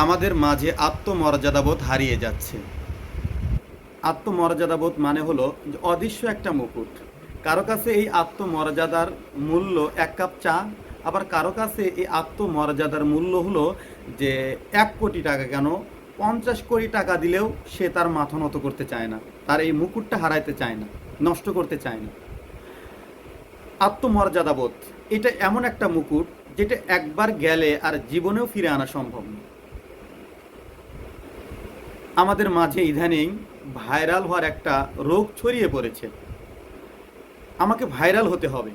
আমাদের মাঝে আত্মমর্যাদাবোধ হারিয়ে যাচ্ছে। আত্মমর্যাদাবোধ মানে হলো অদৃশ্য একটা মুকুট। কারও কাছে এই আত্মমর্যাদার মূল্য এক কাপ চা, আবার কারও কাছে এই আত্মমর্যাদার মূল্য হলো যে এক কোটি টাকা কেন, পঞ্চাশ কোটি টাকা দিলেও সে তার মাথা নত করতে চায় না, তার এই মুকুটটা হারাইতে চায় না, নষ্ট করতে চায় না। আত্মমর্যাদাবোধ, এটা এমন একটা মুকুট যেটা একবার গেলে আর জীবনেও ফিরে আনা সম্ভব না। আমাদের মাঝে ইদানিং ভাইরাল হওয়ার একটা রোগ ছড়িয়ে পড়েছে। আমাকে ভাইরাল হতে হবে।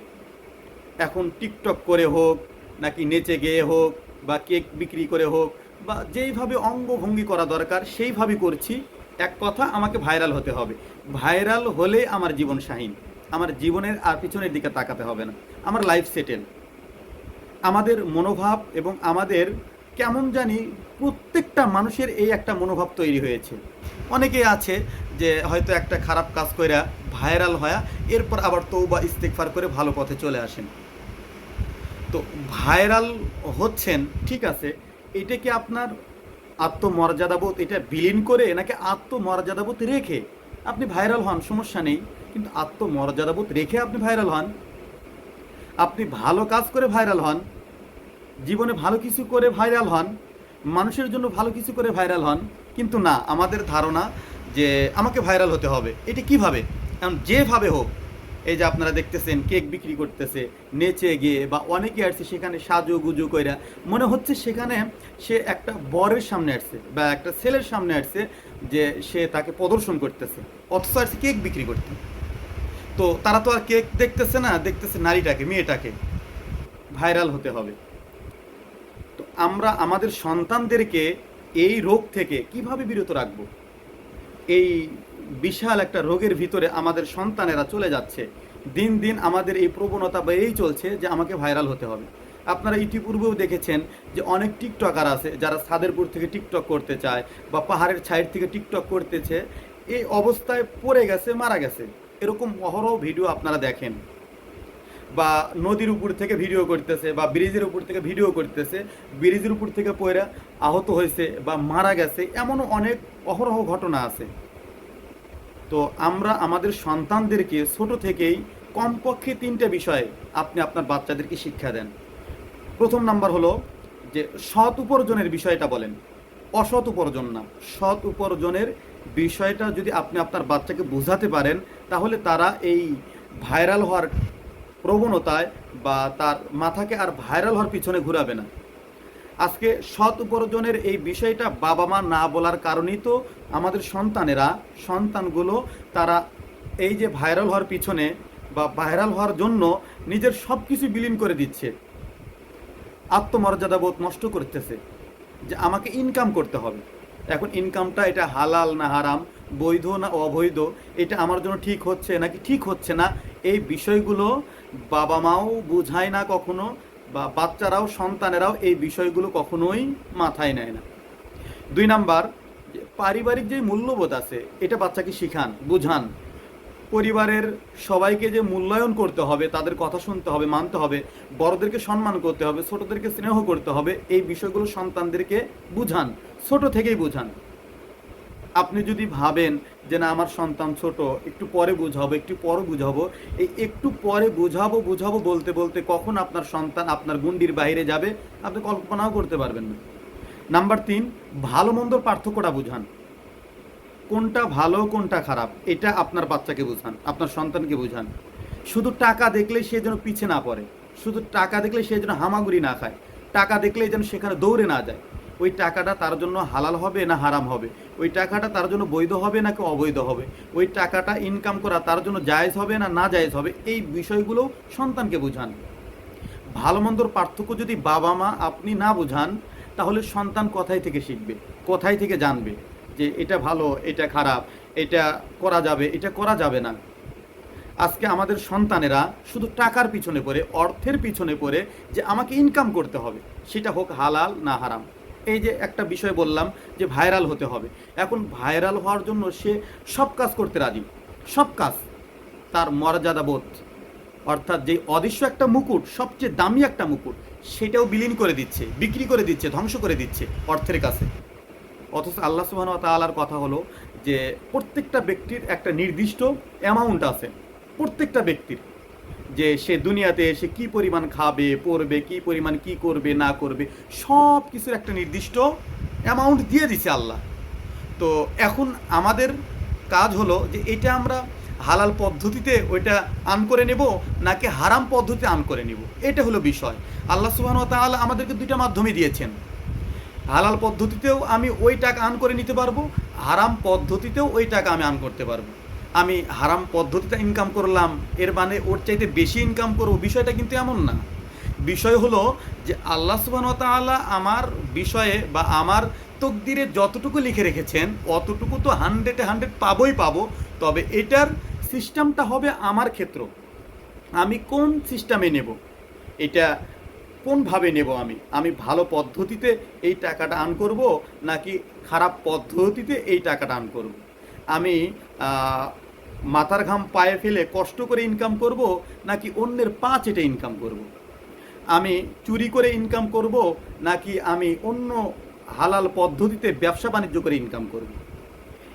এখন টিকটক করে হোক, নাকি নেচে গেয়ে হোক, বা কেক বিক্রি করে হোক, বা যেইভাবে অঙ্গভঙ্গি করা দরকার, সেইভাবে করছি। এক কথা, আমাকে ভাইরাল হতে হবে। ভাইরাল হলে আমার জীবন শাহীন। আমার জীবনের আর পিছনের দিকে তাকাতে হবে না। আমার লাইফ সেটেল আমাদের মনোভাব এবং আমাদের কেমন জানি প্রত্যেকটা মানুষের এই একটা মনোভাব তৈরি হয়েছে। অনেকেই আছে যে হয়তো একটা খারাপ কাজ কইরা ভাইরাল হয়া, এরপর আবার তৌবা ইস্তেকফার করে ভালো পথে চলে আসেন। তো ভাইরাল হচ্ছেন, ঠিক আছে, এটা কি আপনার আত্মমর্যাদাবোধ এটা বিলীন করে নাকি আত্মমর্যাদাবোধ রেখে আপনি ভাইরাল হন? সমস্যা নেই, কিন্তু আত্মমর্যাদাবোধ রেখে আপনি ভাইরাল হন। আপনি ভালো কাজ করে ভাইরাল হন জীবনে ভালো কিছু করে ভাইরাল হন, মানুষের জন্য ভালো কিছু করে ভাইরাল হন, কিন্তু না, আমাদের ধারণা যে আমাকে ভাইরাল হতে হবে, এটা কীভাবে? কারণ যেভাবে হোক, এই যে আপনারা দেখতেছেন কেক বিক্রি করতেছে, নেচে গিয়ে বা অনেকে আসছে সেখানে সাজু গুজু কইরা, মনে হচ্ছে সেখানে সে একটা বরের সামনে আসছে বা একটা ছেলের সামনে আসছে যে সে তাকে প্রদর্শন করতেছে, অথচ আসছে কেক বিক্রি করতে তো তারা তো আর কেক দেখতেছে না, দেখতেছে নারীটাকে, মেয়েটাকে ভাইরাল হতে হবে। আমরা আমাদের সন্তানদেরকে এই রোগ থেকে কীভাবে বিরত রাখব? এই বিশাল একটা রোগের ভিতরে আমাদের সন্তানেরা চলে যাচ্ছে। দিন দিন আমাদের এই প্রবণতা বেড়েই চলছে যে আমাকে ভাইরাল হতে হবে। আপনারা ইতিপূর্বেও দেখেছেন যে অনেক টিকটকার আছে যারা সাদেরপুর থেকে টিকটক করতে চায় বা পাহাড়ের ছাইড থেকে টিকটক করতেছে। এই অবস্থায় পড়ে গেছে, মারা গেছে। এরকম অহরহ ভিডিও আপনারা দেখেন। বা নদীর উপর থেকে ভিডিও করতেছে বা ব্রিজের উপর থেকে ভিডিও করতেছে ব্রিজের উপর থেকে পয়রা আহত হয়েছে বা মারা গেছে এমনও অনেক অহরহ ঘটনা আছে। তো আমরা আমাদের সন্তানদেরকে ছোট থেকেই কমপক্ষে তিনটে বিষয়ে আপনি আপনার বাচ্চাদেরকে শিক্ষা দেন। প্রথম নাম্বার হলো যে সৎ উপার্জনের বিষয়টা বলেন। অসৎ উপার্জন না। সৎ উপার্জনের বিষয়টা যদি আপনি আপনার বাচ্চাকে বোঝাতে পারেন, তাহলে তারা এই ভাইরাল হওয়ার প্রবণতায় বা তার মাথাকে আর ভাইরাল হওয়ার পিছনে ঘুরাবে না। আজকে সৎ উপার্জনের এই বিষয়টা বাবা মা না বলার কারণেই তো আমাদের সন্তানেরা, সন্তানগুলো তারা এই যে ভাইরাল হওয়ার পিছনে বা ভাইরাল হওয়ার জন্য নিজের সব কিছু বিলীন করে দিচ্ছে। আত্মমর্যাদা বোধ নষ্ট করতেছে যে আমাকে ইনকাম করতে হবে। এখন ইনকামটা এটা হালাল না হারাম, বৈধ না অবৈধ, এটা আমার জন্য ঠিক হচ্ছে নাকি ঠিক হচ্ছে না, এই বিষয়গুলো বাবা মাও বোঝায় না কখনো বা বাচ্চারাও, সন্তানেরাও এই বিষয়গুলো কখনোই মাথায় নেয় না। দুই নাম্বার পারিবারিক যে মূল্যবোধ আছে, এটা বাচ্চাকে শিখান, বুঝান। পরিবারের সবাইকে যে মূল্যায়ন করতে হবে, তাদের কথা শুনতে হবে, মানতে হবে, বড়দেরকে সম্মান করতে হবে, ছোটদেরকে স্নেহ করতে হবে, এই বিষয়গুলো সন্তানদেরকে বুঝান, ছোট থেকেই বুঝান। আপনি যদি ভাবেন যে না, আমার সন্তান ছোট, একটু পরে বুঝাবো, একটু পরে বুঝাবো, এই একটু পরে বুঝাবো বুঝাবো বলতে বলতে কখন আপনার সন্তান আপনার গুন্ডির বাইরে যাবে, আপনি কল্পনাও করতে পারবেন না। নাম্বার তিন, ভালো মন্দর পার্থক্যটা বুঝান। কোনটা ভালো, কোনটা খারাপ, এটা আপনার বাচ্চাকে বুঝান, আপনার সন্তানকে বুঝান। শুধু টাকা দেখলে সে যেন পিছে না পড়ে, শুধু টাকা দেখলে সে যেন হামাগুড়ি না খায়, টাকা দেখলে যেন সেখানে দৌড়ে না যায়। ওই টাকাটা তার জন্য হালাল হবে না হারাম হবে? ওই টাকাটা তার জন্য বৈধ হবে নাকি অবৈধ হবে? ওই টাকাটা ইনকাম করা তার জন্য জায়েজ হবে না না জায়েজ হবে? এই বিষয়গুলো সন্তানকে বুঝান। ভালো মন্দর পার্থক্য যদি বাবা মা আপনি না বুঝান, তাহলে সন্তান কোথায় থেকে শিখবে? কোথায় থেকে জানবে যে এটা ভালো, এটা খারাপ, এটা করা যাবে, এটা করা যাবে না? আজকে আমাদের সন্তানেরা শুধু টাকার পিছনে পড়ে, অর্থের পিছনে পড়ে যে আমাকে ইনকাম করতে হবে, সেটা হোক হালাল না হারাম। এই যে একটা বিষয় বললাম যে ভাইরাল হতে হবে। এখন ভাইরাল হওয়ার জন্য সে সব কাজ করতে রাজি। সব কাজ। তার মর্যাদাবোধ অর্থাৎ যে অদৃশ্য একটা মুকুট, সবচেয়ে দামি একটা মুকুট, সেটাও বিলীন করে দিচ্ছে, বিক্রি করে দিচ্ছে, ধ্বংস করে দিচ্ছে অর্থের কাছে। অথচ আল্লাহ সুবাহ তালার কথা হলো যে, প্রত্যেকটা ব্যক্তির একটা নির্দিষ্ট অ্যামাউন্ট আছে। প্রত্যেকটা ব্যক্তির। যে সে দুনিয়াতে এসে কি পরিমাণ খাবে, পড়বে, কি পরিমাণ কি করবে, না করবে, সব কিছুর একটা নির্দিষ্ট অ্যামাউন্ট দিয়ে দিছে আল্লাহ। তো এখন আমাদের কাজ হলো যে এটা আমরা হালাল পদ্ধতিতে ওইটা আন করে নেব নাকি হারাম পদ্ধতিতে আন করে নেব? এটা হলো বিষয়। আল্লাহ সুবাহ তাআলা আমাদেরকে দুইটা মাধ্যমে দিয়েছেন। হালাল পদ্ধতিতেও আমি ওই টাকা আন করে নিতে পারব, হারাম পদ্ধতিতেও ওই টাকা আমি আন করতে পারব। আমি হারাম পদ্ধতিতে ইনকাম করলাম, এর মানে ওর চাইতে বেশি ইনকাম করব, বিষয়টা কিন্তু এমন না। বিষয় হলো যে আল্লাহ সুবাহ আমার বিষয়ে বা আমার তকদিরে যতটুকু লিখে রেখেছেন, অতটুকু তো হান্ড্রেডে হান্ড্রেড পাবোই পাবো, তবে এটার সিস্টেমটা হবে আমার ক্ষেত্র। আমি কোন সিস্টেমে নেব? এটা কোনভাবে নেব আমি? আমি ভালো পদ্ধতিতে এই টাকাটা আর্ন করব, নাকি খারাপ পদ্ধতিতে এই টাকাটা আর্ন করব? আমি মাথার ঘাম পায়ে ফেলে কষ্ট করে ইনকাম করব নাকি অন্যের পা চেটে ইনকাম করব? আমি চুরি করে ইনকাম করব নাকি আমি অন্য হালাল পদ্ধতিতে ব্যবসা বাণিজ্য করে ইনকাম করব?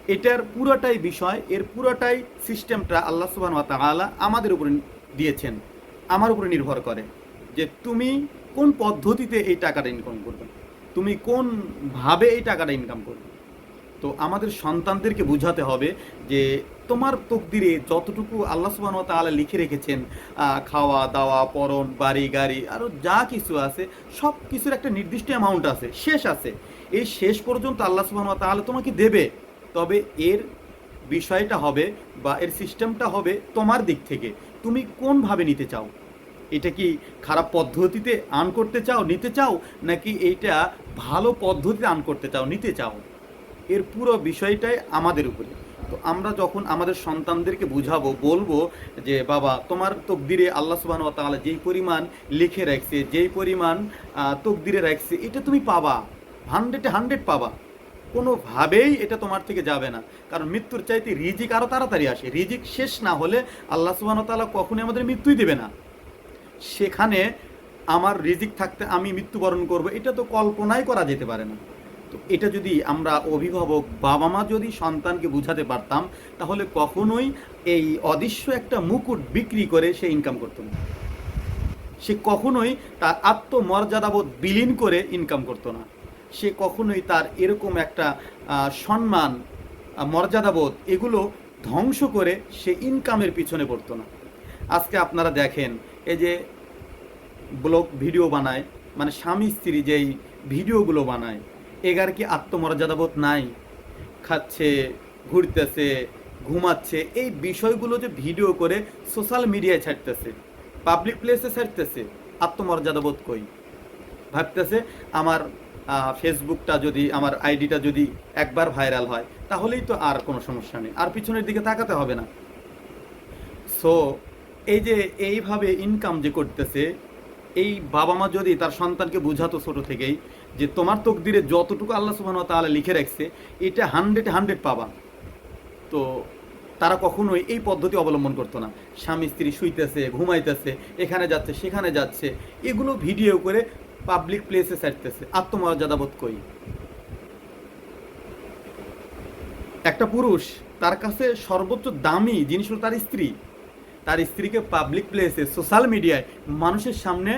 এটার পুরোটাই বিষয়, এর পুরোটাই সিস্টেমটা আল্লাহ সুবাহ তাআলা আমাদের উপরে দিয়েছেন, আমার উপরে নির্ভর করে যে তুমি কোন পদ্ধতিতে এই টাকাটা ইনকাম করবে? তুমি কোন ভাবে এই টাকাটা ইনকাম করবে? তো আমাদের সন্তানদেরকে বোঝাতে হবে যে তোমার তকদিরে যতটুকু আল্লাহ সুবাহ তাআলা লিখে রেখেছেন খাওয়া, দাওয়া, পরন, বাড়ি, গাড়ি আরও যা কিছু আছে সব কিছুর একটা নির্দিষ্ট অ্যামাউন্ট আছে, শেষ আছে। এই শেষ পর্যন্ত আল্লাহ সুবাহ তাআলা তোমাকে দেবে। তবে এর বিষয়টা হবে বা এর সিস্টেমটা হবে তোমার দিক থেকে। তুমি কোনভাবে নিতে চাও? এটা কি খারাপ পদ্ধতিতে আন করতে চাও, নিতে চাও? নাকি এইটা ভালো পদ্ধতিতে আন করতে চাও, নিতে চাও? এর পুরো বিষয়টাই আমাদের উপরে। তো আমরা যখন আমাদের সন্তানদেরকে বুঝাবো, বলব যে, বাবা, তোমার তকদিরে আল্লাহ সুবাহ তাআলা যেই পরিমাণ লিখে রাখছে, যেই পরিমাণ তকদিরে রাখছে, এটা তুমি পাবা। হান্ড্রেডে হান্ড্রেড পাবা। কোনোভাবেই এটা তোমার থেকে যাবে না। কারণ মৃত্যুর চাইতে রিজিক আরও তাড়াতাড়ি আসে। রিজিক শেষ না হলে আল্লাহ সুবাহ তাআলা কখনোই আমাদের মৃত্যুই দেবে না। সেখানে আমার রিজিক থাকতে আমি মৃত্যুবরণ করব, এটা তো কল্পনাই করা যেতে পারে না। তো এটা যদি আমরা অভিভাবক বাবা মা যদি সন্তানকে বুঝাতে পারতাম, তাহলে কখনোই এই অদৃশ্য একটা মুকুট বিক্রি করে সে ইনকাম করতো না। সে কখনোই তার আত্মমর্যাদাবোধ বিলীন করে ইনকাম করতো না। সে কখনোই তার এরকম একটা সম্মান মর্যাদাবোধ এগুলো ধ্বংস করে সে ইনকামের পিছনে পড়তো না। আজকে আপনারা দেখেন, এই যে ব্লগ ভিডিও বানায় মানে স্বামী স্ত্রী যেই ভিডিওগুলো বানায় এগার কি আত্মমর্যাদাবোধ নাই? খাচ্ছে, ঘুরতেছে, ঘুমাচ্ছে, এই বিষয়গুলো যে ভিডিও করে সোশ্যাল মিডিয়ায় ছাড়তেছে পাবলিক প্লেসে ছাড়তেছে, আত্মমর্যাদাবোধ কই? ভাবতেছে আমার ফেসবুকটা যদি, আমার আইডিটা যদি একবার ভাইরাল হয়, তাহলেই তো আর কোনো সমস্যা নেই, আর পিছনের দিকে তাকাতে হবে না। সো এই যে এইভাবে ইনকাম যে করতেছে, এই বাবা মা যদি তার সন্তানকে বোঝাতো ছোট থেকেই যে তোমার তকদিরে যতটুকু আল্লাহ সুবহান তাহলে লিখে রাখছে, এটা হান্ড্রেড হান্ড্রেড পাবা। তো তারা কখনোই এই পদ্ধতি অবলম্বন করতো না। স্বামী স্ত্রী শুইতেছে, ঘুমাইতেছে, এখানে যাচ্ছে, সেখানে যাচ্ছে, এগুলো ভিডিও করে পাবলিক প্লেসে ছাড়তেছে। আত্মমর্যাদা বোধ কই একটা পুরুষ তার কাছে সর্বোচ্চ দামি জিনিস হলো তার স্ত্রী। তার স্ত্রীকে পাবলিক প্লেসে সোশ্যাল মিডিয়ায় মানুষের সামনে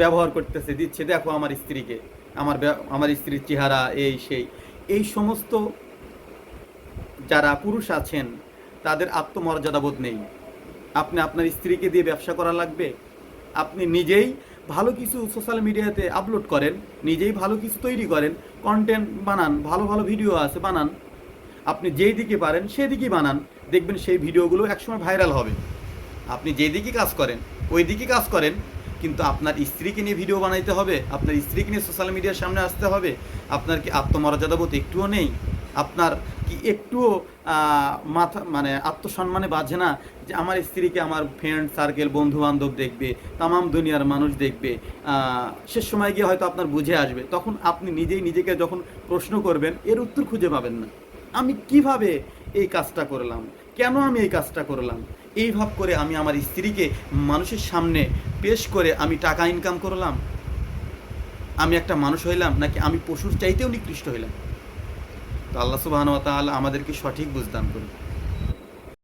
ব্যবহার করতেছে, দিচ্ছে, দেখো আমার স্ত্রীকে, আমার আমার স্ত্রীর চেহারা এই, সেই। এই সমস্ত যারা পুরুষ আছেন, তাদের আত্মমর্যাদাবোধ নেই। আপনি আপনার স্ত্রীকে দিয়ে ব্যবসা করা লাগবে? আপনি নিজেই ভালো কিছু সোশ্যাল মিডিয়াতে আপলোড করেন, নিজেই ভালো কিছু তৈরি করেন কন্টেন্ট বানান, ভালো ভালো ভিডিও আছে, বানান। আপনি যেই দিকে পারেন সেই দিকেই বানান। দেখবেন সেই ভিডিওগুলো একসময় ভাইরাল হবে। আপনি যেই দিকে কাজ করেন, ওই দিকে কাজ করেন কিন্তু আপনার স্ত্রীকে নিয়ে ভিডিও বানাইতে হবে, আপনার স্ত্রীকে নিয়ে সোশ্যাল মিডিয়ার সামনে আসতে হবে, আপনার কি আত্মমর্যাদা বোধ একটুও নেই, আপনার কি একটুও মাথা মানে আত্মসম্মানে বাজে না যে আমার স্ত্রীকে আমার ফ্রেন্ড সার্কেল বন্ধু বান্ধব দেখবে, তামাম দুনিয়ার মানুষ দেখবে শেষ সময় গিয়ে হয়তো আপনার বুঝে আসবে। তখন আপনি নিজেই নিজেকে যখন প্রশ্ন করবেন, এর উত্তর খুঁজে পাবেন না। আমি কীভাবে এই কাজটা করলাম? কেন আমি এই কাজটা করলাম? এই ভাব করে আমি আমার স্ত্রীকে মানুষের সামনে পেশ করে আমি টাকা ইনকাম করলাম। আমি একটা মানুষ হইলাম নাকি আমি পশুর চাইতেও নিকৃষ্ট হইলাম? তো আল্লাহ তাআলা আমাদেরকে সঠিক বুঝদান করুন